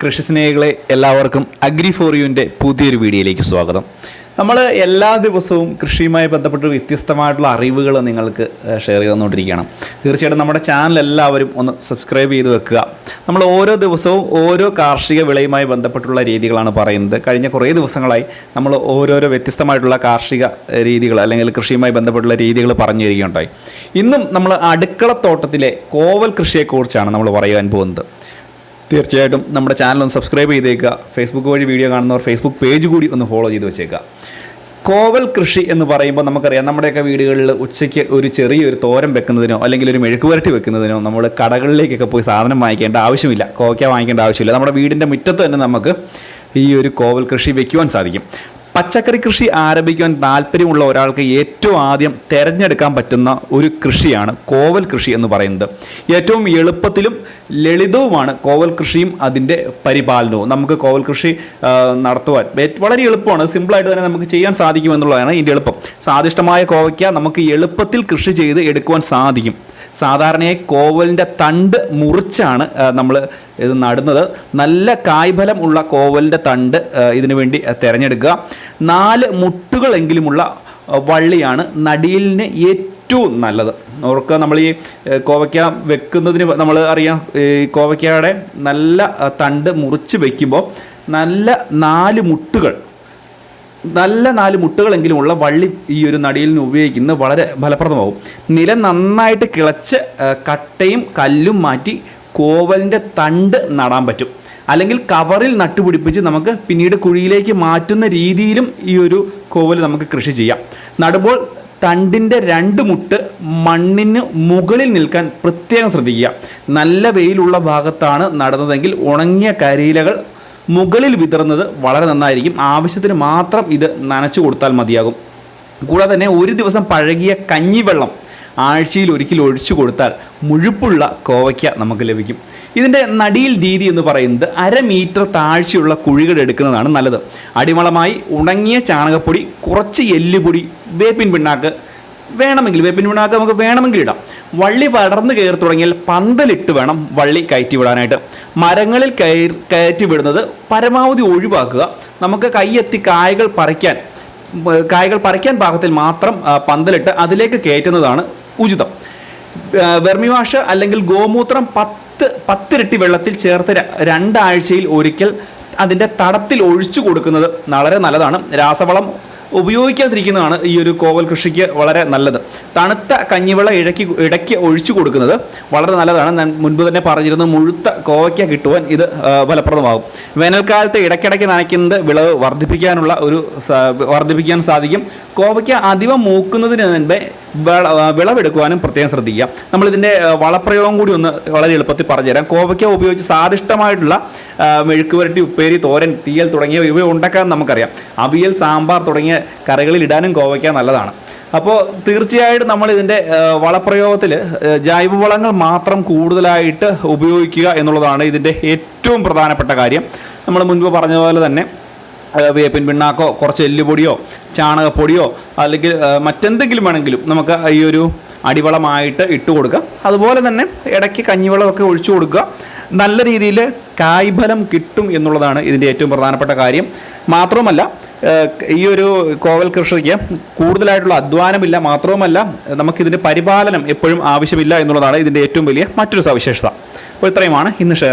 കൃഷിസ്നേഹികളെ എല്ലാവർക്കും agri four യുവിന്റെ പുതിയൊരു വീഡിയോയിലേക്ക് സ്വാഗതം. നമ്മൾ എല്ലാ ദിവസവും കൃഷിയുമായി ബന്ധപ്പെട്ട് വ്യത്യസ്തമായിട്ടുള്ള അറിവുകൾ നിങ്ങൾക്ക് ഷെയർ ചെയ്തുകൊണ്ടിരിക്കുകയാണ് തീർച്ചയായിട്ടും നമ്മുടെ ചാനൽ എല്ലാവരും ഒന്ന് സബ്സ്ക്രൈബ് ചെയ്ത് വെക്കുക. നമ്മൾ ഓരോ ദിവസവും ഓരോ കാർഷിക വിളയുമായി ബന്ധപ്പെട്ടുള്ള രീതികളാണ് പറയുന്നത്. കഴിഞ്ഞ കുറേ ദിവസങ്ങളായി നമ്മൾ ഓരോരോ വ്യത്യസ്തമായിട്ടുള്ള കാർഷിക രീതികൾ അല്ലെങ്കിൽ കൃഷിയുമായി ബന്ധപ്പെട്ടുള്ള രീതികൾ പറഞ്ഞു തരികയുണ്ടായി ഇന്നും നമ്മൾ അടുക്കളത്തോട്ടത്തിലെ കോവൽ കൃഷിയെക്കുറിച്ചാണ് നമ്മൾ പറയുവാൻ പോകുന്നത്. തീർച്ചയായിട്ടും നമ്മുടെ ചാനൽ ഒന്ന് സബ്സ്ക്രൈബ് ചെയ്തേക്കുക. ഫേസ്ബുക്ക് വഴി വീഡിയോ കാണുന്നവർ ഫേസ്ബുക്ക് പേജ് കൂടി ഒന്ന് ഫോളോ ചെയ്ത് വെച്ചേക്കുക. കോവൽ കൃഷി എന്ന് പറയുമ്പോൾ നമുക്കറിയാം നമ്മുടെയൊക്കെ വീടുകളിൽ ഉച്ചയ്ക്ക് ഒരു ചെറിയൊരു തോരൻ വെക്കുന്നതിനോ അല്ലെങ്കിൽ ഒരു മെഴുക്ക് പുരട്ടി വെക്കുന്നതിനോ നമ്മൾ കടകളിലേക്കൊക്കെ പോയി സാധനം വാങ്ങിക്കേണ്ട ആവശ്യമില്ല. കോവയ്ക്ക വാങ്ങിക്കേണ്ട ആവശ്യമില്ല. നമ്മുടെ വീടിന്റെ മുറ്റത്ത് തന്നെ നമുക്ക് ഈ ഒരു കോവൽ കൃഷി വെക്കുവാൻ സാധിക്കും. പച്ചക്കറി കൃഷി ആരംഭിക്കാൻ താല്പര്യമുള്ള ഒരാൾക്ക് ഏറ്റവും ആദ്യം തിരഞ്ഞെടുക്കാൻ പറ്റുന്ന ഒരു കൃഷിയാണ് കോവൽ കൃഷി എന്ന് പറയുന്നത്. ഏറ്റവും എളുപ്പത്തിലും ലളിതവുമാണ് കോവൽ കൃഷിയും അതിന്റെ പരിപാലനവും. നമുക്ക് കോവൽ കൃഷി നടത്തുവാൻ വളരെ എളുപ്പമാണ്. സിമ്പിളായിട്ട് തന്നെ നമുക്ക് ചെയ്യാൻ സാധിക്കുമെന്നുള്ളതാണ് ഇതിന്റെ എളുപ്പം. സ്വാദിഷ്ടമായ കോവയ്ക്ക നമുക്ക് എളുപ്പത്തിൽ കൃഷി ചെയ്ത് എടുക്കുവാൻ സാധിക്കും. സാധാരണയായി കോവലിന്റെ തണ്ട് മുറിച്ചാണ് നമ്മൾ ഇത് നടുന്നത്. നല്ല കായ്ഫലം ഉള്ള കോവലിന്റെ തണ്ട് ഇതിനു വേണ്ടി തിരഞ്ഞെടുക്കുക. നാല് മുട്ടുകളെങ്കിലുമുള്ള വള്ളിയാണ് നടീലിന് ഏറ്റവും നല്ലത്. ഓർക്കുക നമ്മൾ ഈ കോവയ്ക്ക വെക്കുന്നതിന് നമ്മൾ അറിയാം ഈ കോവയ്ക്കയുടെ നല്ല തണ്ട് മുറിച്ച് വയ്ക്കുമ്പോൾ നല്ല നാല് മുട്ടുകൾ നല്ല നാല് മുട്ടുകളെങ്കിലുമുള്ള വള്ളി ഈ ഒരു നടിയിലിന് ഉപയോഗിക്കുന്നത് വളരെ ഫലപ്രദമാവും. നിലം നന്നായിട്ട് കിളച്ച് കട്ടയും കല്ലും മാറ്റി കോവലിന്റെ തണ്ട് നടാൻ പറ്റും. അല്ലെങ്കിൽ കവറിൽ നട്ടുപിടിപ്പിച്ച് നമുക്ക് പിന്നീട് കുഴിയിലേക്ക് മാറ്റുന്ന രീതിയിലും ഈ ഒരു കോവൽ നമുക്ക് കൃഷി ചെയ്യാം. നടുമ്പോൾ തണ്ടിന്റെ രണ്ട് മുട്ട് മണ്ണിന് മുകളിൽ നിൽക്കാൻ പ്രത്യേകം ശ്രദ്ധിക്കുക. നല്ല വെയിലുള്ള ഭാഗത്താണ് നടന്നതെങ്കിൽ ഉണങ്ങിയ കരിയിലകൾ മുകളിൽ വിതറുന്നത് വളരെ നന്നായിരിക്കും. ആവശ്യത്തിന് മാത്രം ഇത് നനച്ചു കൊടുത്താൽ മതിയാകും. കൂടാതെ തന്നെ ഒരു ദിവസം പഴകിയ കഞ്ഞിവെള്ളം ആഴ്ചയിൽ ഒരിക്കൽ ഒഴിച്ചു കൊടുത്താൽ മുഴുപ്പുള്ള കോവയ്ക്ക നമുക്ക് ലഭിക്കും. ഇതിന്റെ നടിയിൽ രീതി എന്ന് പറയുന്നത് അര മീറ്റർ താഴ്ചയുള്ള കുഴികൾ എടുക്കുന്നതാണ് നല്ലത്. അടിമളമായി ഉണങ്ങിയ ചാണകപ്പൊടി കുറച്ച് എല്ലുപൊടി വേപ്പിൻ പിണ്ണാക്ക് വേണമെങ്കിൽ വേപ്പിൻ പിണ്ണാക്ക് നമുക്ക് വേണമെങ്കിൽ ഇടാം. വള്ളി പടർന്നു കയറി തുടങ്ങിയാൽ പന്തലിട്ട് വേണം വള്ളി കയറ്റി വിടാനായിട്ട്. മരങ്ങളിൽ കയറി കയറ്റി വിടുന്നത് പരമാവധി ഒഴിവാക്കുക. നമുക്ക് കൈയെത്തി കായകൾ പറിക്കാൻ കായകൾ പറിക്കാൻ പാകത്തിൽ മാത്രം പന്തലിട്ട് അതിലേക്ക് കയറ്റുന്നതാണ് ഉചിതം. വെർമിവാഷ് അല്ലെങ്കിൽ ഗോമൂത്രം പത്ത് പത്തിരട്ടി വെള്ളത്തിൽ ചേർത്ത് രണ്ടാഴ്ചയിൽ ഒരിക്കൽ അതിന്റെ തടത്തിൽ ഒഴിച്ചു കൊടുക്കുന്നത് വളരെ നല്ലതാണ്. രാസവളം ഉപയോഗിക്കാതിരിക്കുന്നതാണ് ഈ ഒരു കോവൽ കൃഷിക്ക് വളരെ നല്ലത്. തണുത്ത കഞ്ഞിവെള്ളം ഇഴക്കി ഇടയ്ക്ക് ഒഴിച്ചു കൊടുക്കുന്നത് വളരെ നല്ലതാണ്. ഞാൻ മുൻപ് തന്നെ പറഞ്ഞിരുന്നു മുഴുത്ത കോവയ്ക്ക കിട്ടുവാൻ ഇത് ഫലപ്രദമാകും. വേനൽക്കാലത്ത് ഇടയ്ക്കിടയ്ക്ക് നനയ്ക്കുന്നത് വിളവ് വർദ്ധിപ്പിക്കാനുള്ള ഒരു വർദ്ധിപ്പിക്കാൻ സാധിക്കും. കോവയ്ക്ക അധികം മൂക്കുന്നതിന് മുൻപേ വിളവെടുക്കുവാനും പ്രത്യേകം ശ്രദ്ധിക്കുക. നമ്മളിതിന്റെ വളപ്രയോഗം കൂടി ഒന്ന് വളരെ എളുപ്പത്തിൽ പറഞ്ഞുതരാം. കോവയ്ക്ക ഉപയോഗിച്ച് സ്വാദിഷ്ടമായിട്ടുള്ള ആ, മെഴുക്ക് വരട്ടി ഉപ്പേരി തോരൻ തീയൽ തുടങ്ങിയ ഇവ ഉണ്ടാക്കാൻ നമുക്കറിയാം. അവിയൽ സാമ്പാർ തുടങ്ങിയ കറികളിൽ ഇടാനും കോവയ്ക്ക നല്ലതാണ്. അപ്പോൾ തീർച്ചയായിട്ടും നമ്മൾ ഇതിന്റെ വളപ്രയോഗത്തിൽ ജൈവവളങ്ങൾ മാത്രം കൂടുതലായിട്ട് ഉപയോഗിക്കുക എന്നുള്ളതാണ് ഇതിന്റെ ഏറ്റവും പ്രധാനപ്പെട്ട കാര്യം. നമ്മൾ മുൻപ് പറഞ്ഞതുപോലെ തന്നെ വേപ്പിൻ പിണ്ണാക്കോ കുറച്ച് എല്ലുപൊടിയോ ചാണകപ്പൊടിയോ അല്ലെങ്കിൽ മറ്റെന്തെങ്കിലും വേണമെങ്കിലും നമുക്ക് ഈ ഒരു അടിവളമായിട്ട് ഇട്ട് കൊടുക്കുക. അതുപോലെ തന്നെ ഇടയ്ക്ക് കഞ്ഞിവെള്ളമൊക്കെ ഒഴിച്ചു കൊടുക്കുക. നല്ല രീതിയിൽ കായ്ഫലം കിട്ടും എന്നുള്ളതാണ് ഇതിന്റെ ഏറ്റവും പ്രധാനപ്പെട്ട കാര്യം. മാത്രവുമല്ല ഈ ഒരു കോവൽ കൃഷിക്ക് കൂടുതലായിട്ടുള്ള അധ്വാനമില്ല. മാത്രവുമല്ല നമുക്കിതിന്റെ പരിപാലനം എപ്പോഴും ആവശ്യമില്ല എന്നുള്ളതാണ് ഇതിന്റെ ഏറ്റവും വലിയ മറ്റൊരു സവിശേഷത. അപ്പോൾ ഇത്രയുമാണ് ഇന്ന് ഷെയർ